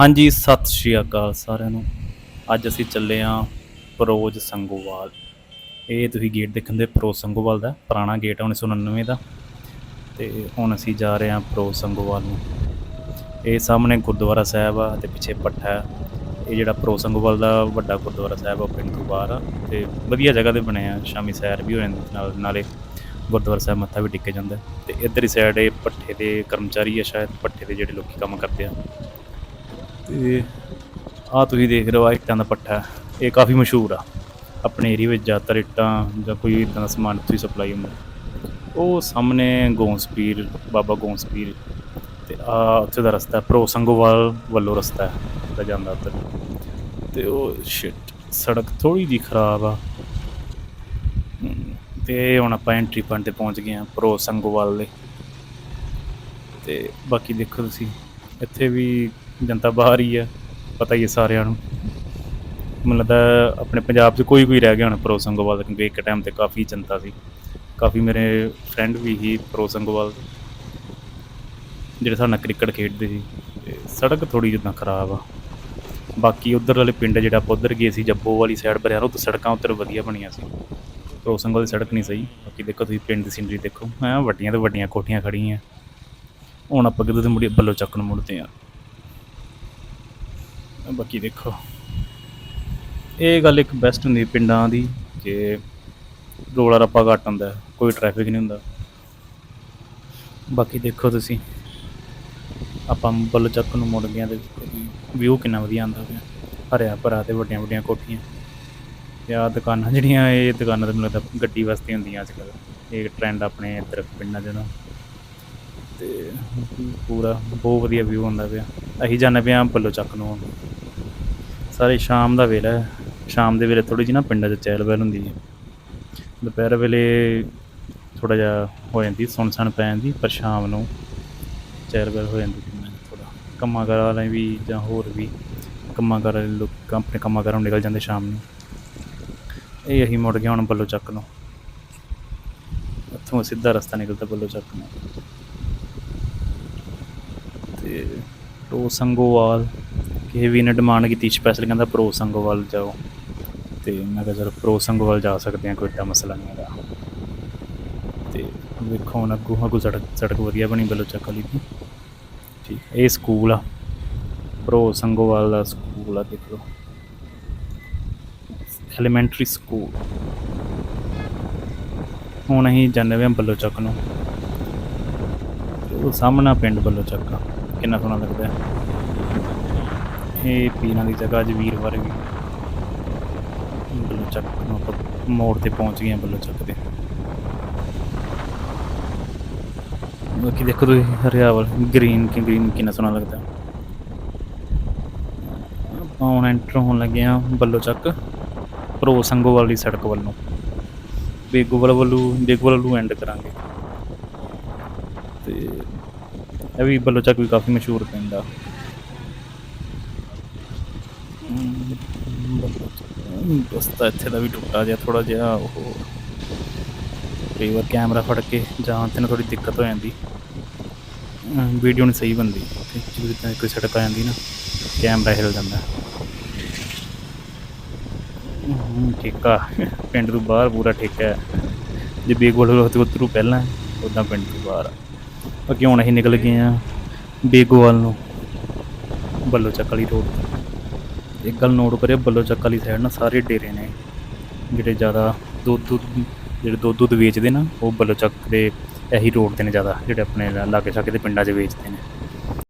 ਹਾਂਜੀ, ਸਤਿ ਸ਼੍ਰੀ ਅਕਾਲ ਸਾਰਿਆਂ ਨੂੰ। ਅੱਜ ਅਸੀਂ ਚੱਲੇ ਆਂ ਪਰੋਜ ਸੰਗੋਵਾਲ। ਇਹ ਤੁਸੀਂ ਗੇਟ ਦੇਖਣ ਦੇ ਪਰੋਜ ਸੰਗੋਵਾਲ ਦਾ, ਪੁਰਾਣਾ ਗੇਟ ਆ 1999 ਦਾ। ਤੇ ਹੁਣ ਅਸੀਂ ਜਾ ਰਹੇ ਆਂ ਪਰੋਜ ਸੰਗੋਵਾਲ ਨੂੰ। ਇਹ ਸਾਹਮਣੇ ਗੁਰਦੁਆਰਾ ਸਾਹਿਬ ਆ ਤੇ ਪਿੱਛੇ ਪੱਠਾ ਹੈ ਇਹ ਜਿਹੜਾ ਪਰੋਜ ਸੰਗੋਵਾਲ ਦਾ ਵੱਡਾ ਗੁਰਦੁਆਰਾ ਸਾਹਿਬ ਆ ਪਿੰਡ ਤੋਂ ਬਾਹਰ ਆ ਤੇ ਵਧੀਆ ਜਗ੍ਹਾ ਤੇ ਬਣਿਆ ਸ਼ਾਮੀ ਸੈਰ ਵੀ ਹੋ ਜਾਂਦੀ ਨਾਲ, ਨਾਲੇ ਗੁਰਦੁਆਰਾ ਸਾਹਿਬ ਮੱਥਾ ਵੀ ਟੇਕਿਆ ਜਾਂਦਾ। ਤੇ ਇੱਧਰ ਹੀ ਸਾਈਡ ਇਹ ਪੱਠੇ ਦੇ ਕਰਮਚਾਰੀ ਆ ਸ਼ਾਇਦ, ਪੱਠੇ ਦੇ ਜਿਹੜੇ ਲੋਕੀ ਕੰਮ ਕਰਦੇ ਆ। ਤੇ ਆ ਤੁਸੀਂ ਦੇਖ ਰਹੇ ਹੋ ਇੱਟਾਂ ਦਾ ਪੱਠਾ ਇਹ ਕਾਫੀ ਮਸ਼ਹੂਰ ਆ। ਆਪਣੇ ਏਰੀਆ ਵਿੱਚ ਜ਼ਿਆਦਾਤਰ ਇੱਟਾਂ ਜਾਂ ਕੋਈ ਇਦਾਂ ਦਾ ਸਮਾਨ ਇੱਥੋਂ ਸਪਲਾਈ ਹੁੰਦਾ ਉਹ ਸਾਹਮਣੇ ਗੋਂਸਪੀਰ ਬਾਬਾ ਗੋਂਸਪੀਰ ਤੇ ਆ ਉੱਥੇ ਦਾ ਰਸਤਾ ਪ੍ਰੋ ਸੰਗੋਵਾਲ ਵੱਲੋਂ ਰਸਤਾ ਹੈ ਦਾ ਜਾਂਦਾ ਉੱਧਰ। ਤੇ ਉਹ ਸ਼ਿਟ ਸੜਕ ਥੋੜੀ ਜਿਹੀ ਖਰਾਬ ਆ। ਹਮ, ਤੇ ਹੁਣ ਆਪਾਂ ਐਂਟਰੀ ਪੁਆਇੰਟ ਤੇ ਪਹੁੰਚ ਗਏ ਆ ਪ੍ਰੋ ਸੰਗੋਵਾਲ ਦੇ। ਤੇ ਬਾਕੀ ਦੇਖੋ ਤੁਸੀਂ ਇੱਥੇ ਵੀ ਜਨਤਾ ਬਾਹਰ ਹੀ ਹੈ ਪਤਾ ਹੀ ਹੈ ਸਾਰਿਆਂ ਨੂੰ। ਮੈਨੂੰ ਲੱਗਦਾ ਆਪਣੇ ਪੰਜਾਬ 'ਚ ਕੋਈ ਕੋਈ ਰਹਿ ਗਿਆ ਹੁਣ ਪ੍ਰੋ ਸੰਗੋਵਾਲ ਕਿਉਂਕਿ ਇੱਕ ਟਾਈਮ ਤੇ ਕਾਫੀ ਜਨਤਾ ਸੀ। ਕਾਫੀ ਮੇਰੇ ਫਰੈਂਡ ਵੀ ਹੀ ਪ੍ਰੋ ਸੰਗੋਵਾਲ ਜਿਹੜੇ ਸਾਡੇ ਨਾਲ ਕ੍ਰਿਕਟ ਖੇਡਦੇ ਸੀ। ਤੇ ਸੜਕ ਥੋੜੀ ਜਿੱਦਾਂ ਖਰਾਬ ਆ। ਬਾਕੀ ਉਧਰ ਵਾਲੇ ਪਿੰਡ ਜਿਹੜਾ ਆਪਾਂ ਉੱਧਰ ਗਏ ਸੀ, ਜੱਬੋ ਵਾਲੀ ਸਾਈਡ ਬਰਿਆਰ ਉਹ ਤਾਂ ਸੜਕਾਂ ਉੱਧਰ ਵਧੀਆ ਬਣੀਆਂ ਸੀ। ਪ੍ਰੋ ਸੰਗੋਵਾਲ ਦੀ ਸੜਕ ਨਹੀਂ ਸਹੀ। ਬਾਕੀ ਦੇਖੋ ਤੁਸੀਂ ਪਿੰਡ ਦੀ ਸੀਨਰੀ ਦੇਖੋ। ਐ ਵੱਡੀਆਂ ਤੋਂ ਵੱਡੀਆਂ ਕੋਠੀਆਂ ਖੜੀਆਂ ਹੁਣ ਆਪਾਂ ਕਿਤੇ ਤੇ ਮੁੜੀ ਬੱਲੋ ਚੱਕ ਨੂੰ ਮੁੜਦੇ ਆ ਬਾਕੀ ਦੇਖੋ। ਇਹ ਗੱਲ ਇੱਕ ਬੈਸਟ ਹੁੰਦੀ ਪਿੰਡਾਂ ਦੀ ਕਿ ਰੋਲਾ ਰੱਪਾ ਘੱਟ ਹੁੰਦਾ, ਕੋਈ ਟ੍ਰੈਫਿਕ ਨਹੀਂ ਹੁੰਦਾ। ਬਾਕੀ ਦੇਖੋ ਤੁਸੀਂ, ਆਪਾਂ ਬੱਲੋ ਚੱਕ ਨੂੰ ਮੁੜ ਗਏ ਤੇ ਵਿਊ ਕਿੰਨਾ ਵਧੀਆ ਆਉਂਦਾ ਪਿਆ। ਹਰਿਆ ਭਰਾ ਤੇ ਵੱਡੀਆਂ ਵੱਡੀਆਂ ਕੋਠੀਆਂ। ਤੇ ਦੁਕਾਨਾਂ ਜਿਹੜੀਆਂ, ਇਹ ਦੁਕਾਨਾਂ ਤੇ ਮੈਨੂੰ ਲੱਗਦਾ ਗੱਡੀ ਵਾਸਤੇ ਹੁੰਦੀਆਂ ਅੱਜ ਕੱਲ੍ਹ ਇਹ ਟ੍ਰੈਂਡ ਆਪਣੇ ਇੱਧਰ ਪਿੰਡਾਂ 'ਚ ਨਾ ਤੇ ਪੂਰਾ ਬਹੁਤ ਵਧੀਆ ਵਿਊ ਹੁੰਦਾ ਪਿਆ। ਅਸੀਂ ਜਾਂਦੇ ਪਿਆ ਬੱਲੋ ਚੱਕ ਨੂੰ ਸਾਰੇ ਸ਼ਾਮ ਦਾ ਵੇਲਾ ਹੈ। ਸ਼ਾਮ ਦੇ ਵੇਲੇ ਥੋੜੀ ਜਿਹੀ ਨਾ ਪਿੰਡਾਂ 'ਚ ਚਹਿਲ ਪਹਿਲ ਹੁੰਦੀ ਹੈ। ਦੁਪਹਿਰ ਵੇਲੇ ਥੋੜਾ ਜਿਹਾ ਹੋ ਜਾਂਦੀ ਸੁੰਨਸਾਨ ਪੈ ਜਾਂਦੀ, ਪਰ ਸ਼ਾਮ ਨੂੰ ਚਹਿਲ ਪਹਿਲ ਹੋ ਜਾਂਦੀ ਪਿੰਡਾਂ ਥੋੜਾ ਕੰਮਾਂ ਕਾਰ ਵਾਲੇ ਵੀ ਜਾਂ ਹੋਰ ਵੀ ਕੰਮਾਂ ਕਾਰ ਵਾਲੇ ਲੋਕ ਆਪਣੇ ਕੰਮਾਂ ਕਾਰਾਂ ਨੂੰ ਨਿਕਲ ਜਾਂਦੇ ਸ਼ਾਮ ਨੂੰ। ਇਹ ਅਸੀਂ ਮੁੜ ਗਏ ਹੁਣ ਬੱਲੋ ਚੱਕ ਨੂੰ ਇੱਥੋਂ ਸਿੱਧਾ ਰਸਤਾ ਨਿਕਲਦਾ ਬੱਲੋ ਚੱਕ ਨੂੰ ਤੇ ਪ੍ਰੋ ਸੰਗੋਵਾਲ ਕਿਸੇ ਵੀ ਨੇ ਡਿਮਾਂਡ ਕੀਤੀ ਸਪੈਸ਼ਲ ਕਹਿੰਦਾ ਪ੍ਰੋ ਸੰਗੋਵਾਲ ਜਾਓ। ਤੇ ਮੈਂ ਕਿਹਾ ਚਲੋ ਪ੍ਰੋ ਸੰਗੋਵਾਲ ਜਾ ਸਕਦੇ ਹਾਂ, ਕੋਈ ਏਡਾ ਮਸਲਾ ਨਹੀਂ ਹੈਗਾ। ਤੇ ਵੇਖੋ ਹੁਣ ਅੱਗੋਂ ਅੱਗੋਂ ਸੜਕ ਸੜਕ ਵਧੀਆ ਬਣੀ ਬਲੋਚਕ ਵਾਲੀ ਦੀ ਠੀਕ, ਇਹ ਸਕੂਲ ਆ। ਪ੍ਰੋ ਸੰਗੋਵਾਲ ਦਾ ਸਕੂਲ ਆ, ਦੇਖ ਲਓ। ਐਲੀਮੈਂਟਰੀ ਸਕੂਲ ਹੁਣ ਅਸੀਂ ਜਾਂਦੇ ਹਾਂ ਬੱਲੋ ਚੱਕ ਨੂੰ। ਉਹ ਸਾਹਮਣਾ ਪਿੰਡ ਬਲੋਚਕ ਆ। ਕਿੰਨਾ ਸੋਹਣਾ ਲੱਗਦਾ। ਹੈ ਇਹ ਪੀਰਾਂ ਦੀ ਜਗ੍ਹਾ ਅੱਜ ਵੀਰਵਾਰ ਵੀ ਬਲੋਚਕ ਨੂੰ ਆਪਾਂ ਮੋੜ ਤੇ ਪਹੁੰਚ ਗਏ ਹਾਂ ਬਲੋਚਕ ਦੇ ਬਾਕੀ ਦੇਖੋ ਤੁਸੀਂ ਹਰਿਆਵਲ ਗ੍ਰੀਨ ਕਿ ਗ੍ਰੀਨ ਕਿੰਨਾ ਸੋਹਣਾ ਲੱਗਦਾ। ਆਪਾਂ ਹੁਣ ਐਂਟਰ ਹੋਣ ਲੱਗੇ ਹਾਂ ਬਲੋਚਕ, ਪ੍ਰੋ ਸੰਗੋਵਾਲ ਦੀ ਸੜਕ ਵੱਲੋਂ। ਬੇਗੋਵਾਲ ਵੱਲੋਂ ਬੇਗੋਵਾਲ ਵੱਲੋਂ ਐਂਡ ਕਰਾਂਗੇ। ਤੇ ਇਹ ਵੀ ਬੱਲੋ ਚੱਕ ਵੀ ਕਾਫੀ ਮਸ਼ਹੂਰ ਪਿੰਡ ਆ। ਰਸਤਾ ਇੱਥੇ ਦਾ ਵੀ ਟੁੱਟਾ ਜਿਹਾ ਥੋੜਾ ਜਿਹਾ ਉਹ ਕਈ ਵਾਰ ਕੈਮਰਾ ਫੜ ਕੇ ਜਾਂ ਤੇ ਨਾ ਥੋੜੀ ਦਿੱਕਤ ਹੋ ਜਾਂਦੀ। ਵੀਡੀਓ ਨਹੀਂ ਸਹੀ ਬਣਦੀ ਜਿੱਦਾਂ ਕੋਈ ਸੜਕ ਆ ਜਾਂਦੀ ਨਾ ਕੈਮਰਾ ਹਿਲ ਜਾਂਦਾ। ਠੇਕਾ, ਪਿੰਡ ਤੋਂ ਬਾਹਰ ਪੂਰਾ ਠੇਕਾ ਹੈ। ਜੇ ਬੇਗੋਲ ਹੋਤੇ ਉਤਰੂ ਪਹਿਲਾਂ ਉਦਾਂ ਪਿੰਡ ਤੋਂ ਬਾਹਰ ਆ। ਬਾਕੀ ਹੁਣ ਅਸੀਂ ਨਿਕਲ ਗਏ ਆ ਬੇਗੋਵਾਲ ਨੂੰ ਬੱਲੋ ਚੱਕ ਵਾਲੀ ਰੋਡ ਇੱਕ ਗੱਲ ਨੋਟ ਕਰਿਓ, ਬੱਲੋ ਚੱਕ ਵਾਲੀ ਸਾਈਡ ਨਾ ਸਾਰੇ ਡੇਰੇ ਨੇ। ਜਿਹੜੇ ਜ਼ਿਆਦਾ ਦੁੱਧ ਦੁੱਧ, ਜਿਹੜੇ ਦੁੱਧ ਦੁੱਧ ਵੇਚਦੇ ਨਾ, ਉਹ ਬੱਲੋ ਚੱਕ ਦੇ ਇਹੀ ਰੋਡ ਤੇ ਨੇ ਜ਼ਿਆਦਾ, ਜਿਹੜੇ ਆਪਣੇ ਲਾਗੇ ਛਾਗੇ ਦੇ ਪਿੰਡਾਂ 'ਚ ਵੇਚਦੇ ਨੇ।